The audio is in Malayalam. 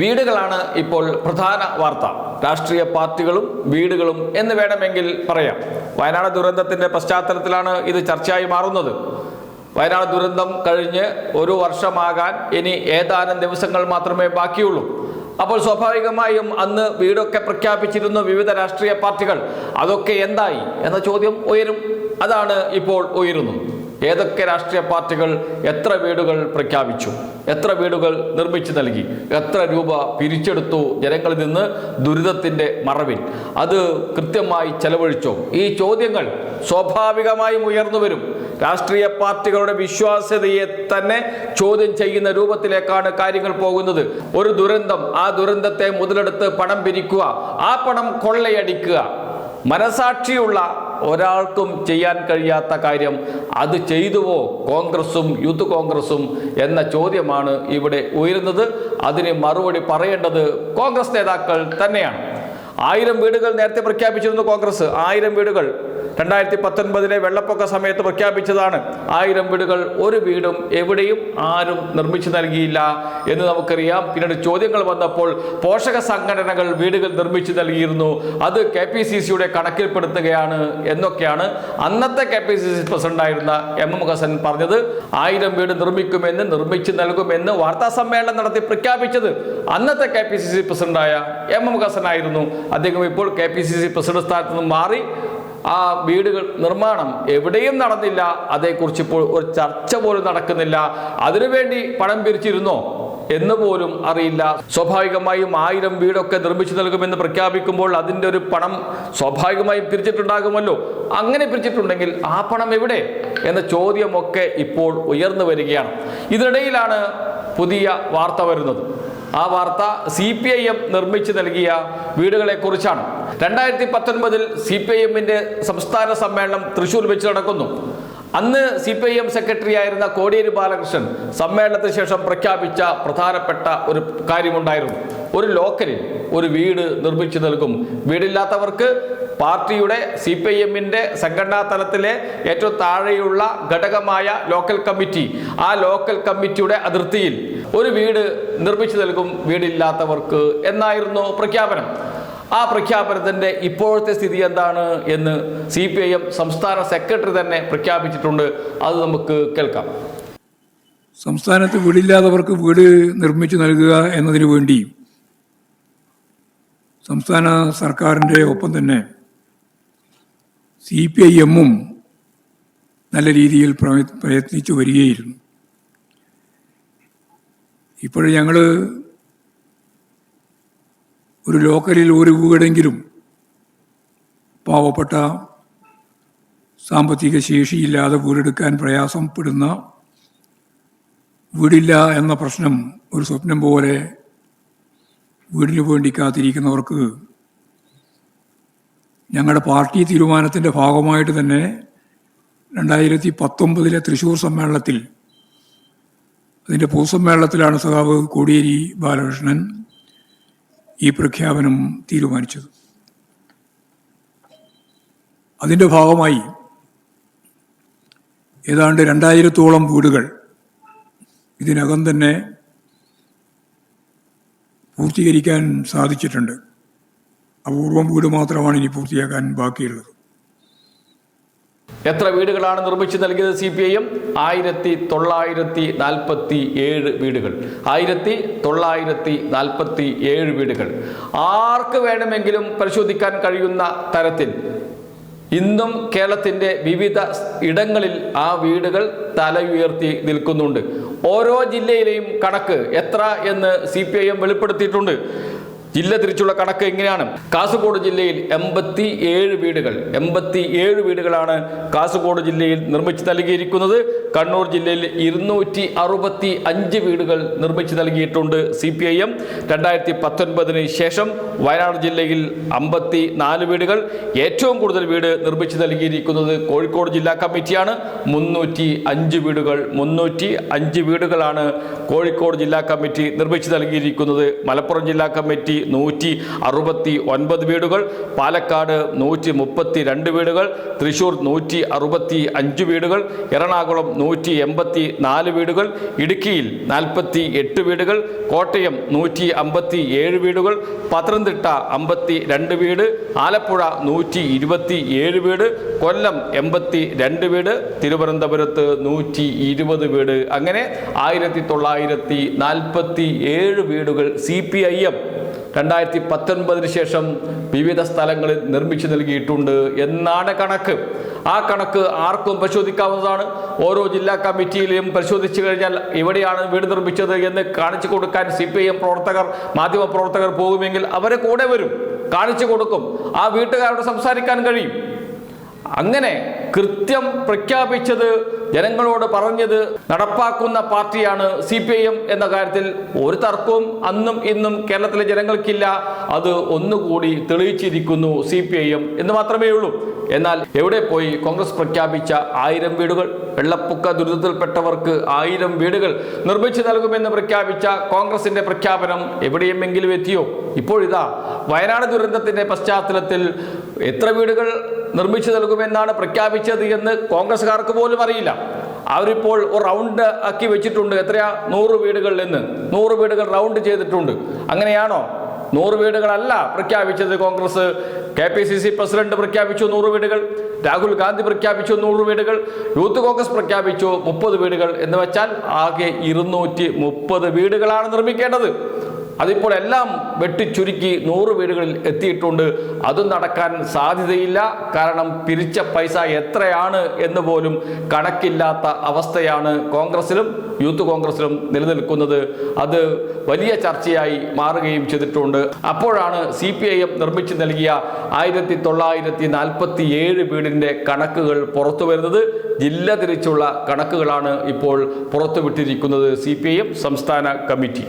വീടുകളാണ് ഇപ്പോൾ പ്രധാന വാർത്ത. രാഷ്ട്രീയ പാർട്ടികളും വീടുകളും എന്ന് വേണമെങ്കിൽ പറയാം. വയനാട് ദുരന്തത്തിന്റെ പശ്ചാത്തലത്തിലാണ് ഇത് ചർച്ചയായി മാറുന്നത്. വയനാട് ദുരന്തം കഴിഞ്ഞ് ഒരു വർഷമാകാൻ ഇനി ഏതാനും ദിവസങ്ങൾ മാത്രമേ ബാക്കിയുള്ളൂ. അപ്പോൾ സ്വാഭാവികമായും അന്ന് വീടൊക്കെ പ്രഖ്യാപിച്ചിരുന്നു വിവിധ രാഷ്ട്രീയ പാർട്ടികൾ. അതൊക്കെ എന്തായി? എന്ന ചോദ്യം ഉയരും. അതാണ് ഇപ്പോൾ ഉയരുന്നത് ഏതൊക്കെ രാഷ്ട്രീയ പാർട്ടികൾ എത്ര വീടുകൾ പ്രഖ്യാപിച്ചു? എത്ര വീടുകൾ നിർമ്മിച്ചു നൽകി? എത്ര രൂപ പിരിച്ചെടുത്തു ജനങ്ങളിൽ നിന്ന് ദുരിതത്തിന്റെ മറവിൽ? അത് കൃത്യമായി ചെലവഴിച്ചോ? ഈ ചോദ്യങ്ങൾ സ്വാഭാവികമായും ഉയർന്നു വരും. രാഷ്ട്രീയ പാർട്ടികളുടെ വിശ്വാസ്യതയെ തന്നെ ചോദ്യം ചെയ്യുന്ന രൂപത്തിലേക്കാണ് കാര്യങ്ങൾ പോകുന്നത്. ഒരു ദുരന്തം ആ ദുരന്തത്തെ മുതലെടുത്ത് പണം പിരിക്കുക ആ പണം കൊള്ളയടിക്കുക. മനസാക്ഷിയുള്ള ഒരാൾക്കും ചെയ്യാൻ കഴിയാത്ത കാര്യം അത് ചെയ്തുവോ കോൺഗ്രസും യൂത്ത് കോൺഗ്രസും എന്ന ചോദ്യമാണ് ഇവിടെ ഉയരുന്നത്. അതിന് മറുപടി പറയേണ്ടത് കോൺഗ്രസ് നേതാക്കൾ തന്നെയാണ്. ആയിരം വീടുകൾ നേരത്തെ പ്രഖ്യാപിച്ചിരുന്നു കോൺഗ്രസ്. ആയിരം വീടുകൾ രണ്ടായിരത്തി പത്തൊൻപതിലെ വെള്ളപ്പൊക്ക സമയത്ത് പ്രഖ്യാപിച്ചതാണ് ആയിരം വീടുകൾ ഒരു വീടും എവിടെയും ആരും നിർമ്മിച്ചു നൽകിയില്ല എന്ന് നമുക്കറിയാം. പിന്നീട് ചോദ്യങ്ങൾ വന്നപ്പോൾ പോഷക സംഘടനകൾ വീടുകൾ നിർമ്മിച്ചു നൽകിയിരുന്നു. അത് കെ പി സി സിയുടെ കണക്കിൽപ്പെടുത്തുകയാണ് എന്നൊക്കെയാണ് അന്നത്തെ കെ പി സി സി പ്രസിഡന്റായിരുന്ന എം എം ഹസൻ പറഞ്ഞത്. ആയിരം വീട് നിർമ്മിക്കുമെന്ന് നിർമ്മിച്ചു നൽകുമെന്ന് വാർത്താ സമ്മേളനം നടത്തി പ്രഖ്യാപിച്ചത് അന്നത്തെ കെ പി സി സി പ്രസിഡന്റായ എം എം ഹസൻ ആയിരുന്നു അദ്ദേഹം ഇപ്പോൾ K P C C president സ്ഥാനത്ത് നിന്ന് മാറി ആ വീടുകൾ നിർമ്മാണം എവിടെയും നടന്നില്ല. അതേക്കുറിച്ച് ഇപ്പോൾ ഒരു ചർച്ച പോലും നടക്കുന്നില്ല. അതിനുവേണ്ടി പണം പിരിച്ചിരുന്നോ എന്ന് പോലും അറിയില്ല. സ്വാഭാവികമായും ആയിരം വീടൊക്കെ നിർമ്മിച്ചു നൽകുമെന്ന് പ്രഖ്യാപിക്കുമ്പോൾ അതിന്റെ ഒരു പണം സ്വാഭാവികമായും പിരിച്ചിട്ടുണ്ടാകുമല്ലോ. അങ്ങനെ പിരിച്ചിട്ടുണ്ടെങ്കിൽ ആ പണം എവിടെ? എന്ന ചോദ്യമൊക്കെ ഇപ്പോൾ ഉയർന്നു വരികയാണ്. ഇതിനിടയിലാണ് പുതിയ വാർത്ത വരുന്നത്. ആ വാർത്ത സി പി ഐ എം നിർമ്മിച്ചു നൽകിയ വീടുകളെ കുറിച്ചാണ് രണ്ടായിരത്തി പത്തൊൻപതിൽ സി പി ഐ എമ്മിന്റെ സംസ്ഥാന സമ്മേളനം തൃശൂർ വെച്ച് നടക്കുന്നു. അന്ന് C P I M secretary ആയിരുന്ന കോടിയേരി ബാലകൃഷ്ണൻ സമ്മേളനത്തിന് ശേഷം പ്രഖ്യാപിച്ച പ്രധാനപ്പെട്ട ഒരു കാര്യമുണ്ടായിരുന്നു. ഒരു ലോക്കലിൽ ഒരു വീട് നിർമ്മിച്ചു നൽകും. വീടില്ലാത്തവർക്ക് പാർട്ടിയുടെ സി പി ഐ എമ്മിന്റെ സംഘടനാ തലത്തിലെ ഏറ്റവും താഴെയുള്ള ഘടകമായ ലോക്കൽ കമ്മിറ്റി ആ ലോക്കൽ കമ്മിറ്റിയുടെ അതിർത്തിയിൽ ഒരു വീട് നിർമ്മിച്ചു നൽകും വീടില്ലാത്തവർക്ക് എന്നായിരുന്നു പ്രഖ്യാപനം. ആ പ്രഖ്യാപനത്തിന്റെ ഇപ്പോഴത്തെ സ്ഥിതി എന്താണ് എന്ന് സി പി ഐ എം സംസ്ഥാന സെക്രട്ടറി തന്നെ പ്രഖ്യാപിച്ചിട്ടുണ്ട്. അത് നമുക്ക് കേൾക്കാം. സംസ്ഥാനത്ത് വീടില്ലാത്തവർക്ക് വീട് നിർമ്മിച്ചു നൽകുക എന്നതിനു വേണ്ടി സംസ്ഥാന സർക്കാരിന്റെ ഒപ്പം തന്നെ സി പി ഐ എമ്മും നല്ല രീതിയിൽ പ്രയത്നിച്ചു വരികയായിരുന്നു. ഇപ്പോൾ ഞങ്ങൾ ഒരു ലോക്കലിൽ ഒരു വീടെങ്കിലും പാവപ്പെട്ട സാമ്പത്തിക ശേഷിയില്ലാതെ വീടെടുക്കാൻ പ്രയാസപ്പെടുന്ന വീടില്ല എന്ന പ്രശ്നം ഒരു സ്വപ്നം പോലെ വീടിനു വേണ്ടി കാത്തിരിക്കുന്നവർക്ക് ഞങ്ങളുടെ പാർട്ടി തീരുമാനത്തിന്റെ ഭാഗമായിട്ട് തന്നെ രണ്ടായിരത്തി പത്തൊമ്പതിലെ തൃശ്ശൂർ സമ്മേളനത്തിൽ അതിന്റെ പൊതുസമ്മേളനത്തിലാണ് സഖാവ് കോടിയേരി ബാലകൃഷ്ണൻ ഈ പ്രഖ്യാപനം തീരുമാനിച്ചത്. അതിന്റെ ഭാഗമായി ഏതാണ്ട് രണ്ടായിരത്തോളം വീടുകൾ ഇതിനകം തന്നെ പൂർത്തീകരിക്കാൻ സാധിച്ചിട്ടുണ്ട്. അപൂർവം വീട് മാത്രമാണ് ഇനി പൂർത്തിയാക്കാൻ ബാക്കിയുള്ളത്. എത്ര വീടുകളാണ് നിർമ്മിച്ചു നൽകിയത് സി പി ഐ എം ആയിരത്തി തൊള്ളായിരത്തി നാൽപ്പത്തി ഏഴ് വീടുകൾ. ആയിരത്തി തൊള്ളായിരത്തി നാൽപ്പത്തി ഏഴ് വീടുകൾ. ആർക്ക് വേണമെങ്കിലും പരിശോധിക്കാൻ കഴിയുന്ന തരത്തിൽ ഇന്നും കേരളത്തിന്റെ വിവിധ ഇടങ്ങളിൽ ആ വീടുകൾ തലയുയർത്തി നിൽക്കുന്നുണ്ട്. ഓരോ ജില്ലയിലെയും കണക്ക് എത്ര എന്ന് സി പി ഐ എം വെളിപ്പെടുത്തിയിട്ടുണ്ട്. ജില്ല തിരിച്ചുള്ള കണക്ക് എങ്ങനെയാണ്? കാസർഗോഡ് ജില്ലയിൽ എൺപത്തി ഏഴ് വീടുകൾ എൺപത്തി ഏഴ് വീടുകളാണ് കാസർഗോഡ് ജില്ലയിൽ നിർമ്മിച്ചു നൽകിയിരിക്കുന്നത്. കണ്ണൂർ ജില്ലയിൽ ഇരുന്നൂറ്റി അറുപത്തി അഞ്ച് വീടുകൾ നിർമ്മിച്ചു നൽകിയിട്ടുണ്ട് സി പി ഐ എം. രണ്ടായിരത്തി പത്തൊൻപതിന് ശേഷം വയനാട് ജില്ലയിൽ അമ്പത്തി നാല് വീടുകൾ. ഏറ്റവും കൂടുതൽ വീട് നിർമ്മിച്ചു നൽകിയിരിക്കുന്നത് കോഴിക്കോട് ജില്ലാ കമ്മിറ്റിയാണ്. മുന്നൂറ്റി അഞ്ച് വീടുകൾ മുന്നൂറ്റി അഞ്ച് വീടുകളാണ് കോഴിക്കോട് ജില്ലാ കമ്മിറ്റി നിർമ്മിച്ചു നൽകിയിരിക്കുന്നത്. മലപ്പുറം ജില്ലാ കമ്മിറ്റി നൂറ്റി അറുപത്തി ഒൻപത് വീടുകൾ പാലക്കാട് നൂറ്റി മുപ്പത്തി രണ്ട് വീടുകൾ തൃശൂർ നൂറ്റി അറുപത്തി അഞ്ച് വീടുകൾ എറണാകുളം നൂറ്റി എൺപത്തി നാല് വീടുകൾ ഇടുക്കിയിൽ നാൽപ്പത്തി എട്ട് വീടുകൾ കോട്ടയം നൂറ്റി അമ്പത്തി ഏഴ് വീടുകൾ പത്തനംതിട്ട അമ്പത്തി രണ്ട് വീട് ആലപ്പുഴ നൂറ്റി ഇരുപത്തി ഏഴ് വീട് കൊല്ലം എൺപത്തി രണ്ട് വീട് തിരുവനന്തപുരത്ത് നൂറ്റി ഇരുപത് വീട്. അങ്ങനെ ആയിരത്തി തൊള്ളായിരത്തി നാൽപ്പത്തി ഏഴ് വീടുകൾ സി പി ഐ എം രണ്ടായിരത്തി പത്തൊൻപതിന് ശേഷം വിവിധ സ്ഥലങ്ങളിൽ നിർമ്മിച്ചു നൽകിയിട്ടുണ്ട് എന്നാണ് കണക്ക്. ആ കണക്ക് ആർക്കും പരിശോധിക്കാവുന്നതാണ്. ഓരോ ജില്ലാ കമ്മിറ്റിയിലും പരിശോധിച്ചു കഴിഞ്ഞാൽ ഇവിടെയാണ് വീട് നിർമ്മിച്ചത് എന്ന് കാണിച്ചു കൊടുക്കാൻ സി പി ഐ എം പ്രവർത്തകർ മാധ്യമ പ്രവർത്തകർ പോകുമെങ്കിൽ അവരെ കൂടെ വരും. കാണിച്ചു കൊടുക്കും. ആ വീട്ടുകാരോട് സംസാരിക്കാൻ കഴിയും. അങ്ങനെ കൃത്യം പ്രഖ്യാപിച്ചത് ജനങ്ങളോട് പറഞ്ഞത് നടപ്പാക്കുന്ന പാർട്ടിയാണ് സി പി ഐ എം എന്ന കാര്യത്തിൽ ഒരു തർക്കവും അന്നും ഇന്നും കേരളത്തിലെ ജനങ്ങൾക്കില്ല. അത് ഒന്നുകൂടി തെളിയിച്ചിരിക്കുന്നു സി പി ഐ എം എന്ന് മാത്രമേ ഉള്ളൂ. എന്നാൽ എവിടെ പോയി കോൺഗ്രസ് പ്രഖ്യാപിച്ച ആയിരം വീടുകൾ? വെള്ളപ്പൊക്ക ദുരിതത്തിൽപ്പെട്ടവർക്ക് ആയിരം വീടുകൾ നിർമ്മിച്ചു നൽകുമെന്ന് പ്രഖ്യാപിച്ച കോൺഗ്രസിന്റെ പ്രഖ്യാപനം എവിടെയുമെങ്കിലും എത്തിയോ? ഇപ്പോഴിതാ വയനാട് ദുരന്തത്തിന്റെ പശ്ചാത്തലത്തിൽ എത്ര വീടുകൾ നിർമ്മിച്ചു നൽകുമെന്നാണ് പ്രഖ്യാപിച്ചത് എന്ന് കോൺഗ്രസ്സുകാർക്ക് പോലും അറിയില്ല. അവരിപ്പോൾ റൗണ്ട് ആക്കി വെച്ചിട്ടുണ്ട്. എത്രയാ? നൂറ് വീടുകളിൽ നിന്ന്. നൂറ് വീടുകൾ റൗണ്ട് ചെയ്തിട്ടുണ്ട്. അങ്ങനെയാണോ? നൂറ് വീടുകളല്ല പ്രഖ്യാപിച്ചത് Congress. K P C C president പ്രഖ്യാപിച്ചു നൂറ് വീടുകൾ. രാഹുൽ ഗാന്ധി പ്രഖ്യാപിച്ചു നൂറ് വീടുകൾ. യൂത്ത് കോൺഗ്രസ് പ്രഖ്യാപിച്ചു മുപ്പത് വീടുകൾ. എന്ന് വെച്ചാൽ ആകെ ഇരുന്നൂറ്റി മുപ്പത് വീടുകളാണ് നിർമ്മിക്കേണ്ടത്. അതിപ്പോൾ എല്ലാം വെട്ടിച്ചുരുക്കി നൂറ് വീടുകളിൽ എത്തിയിട്ടുണ്ട്. അതും നടക്കാൻ സാധ്യതയില്ല. കാരണം പിരിച്ച പൈസ എത്രയാണ് എന്ന് പോലും കണക്കില്ലാത്ത അവസ്ഥയാണ് കോൺഗ്രസിലും യൂത്ത് കോൺഗ്രസിലും നിലനിൽക്കുന്നത്. അത് വലിയ ചർച്ചയായി മാറുകയും ചെയ്തിട്ടുണ്ട്. അപ്പോഴാണ് സി പി ഐ എം നിർമ്മിച്ചു നൽകിയ ആയിരത്തി തൊള്ളായിരത്തി നാൽപ്പത്തി ഏഴ് വീടിന്റെ കണക്കുകൾ പുറത്തു വരുന്നത്. ജില്ല തിരിച്ചുള്ള കണക്കുകളാണ് ഇപ്പോൾ പുറത്തുവിട്ടിരിക്കുന്നത് സി പി ഐ എം സംസ്ഥാന കമ്മിറ്റി.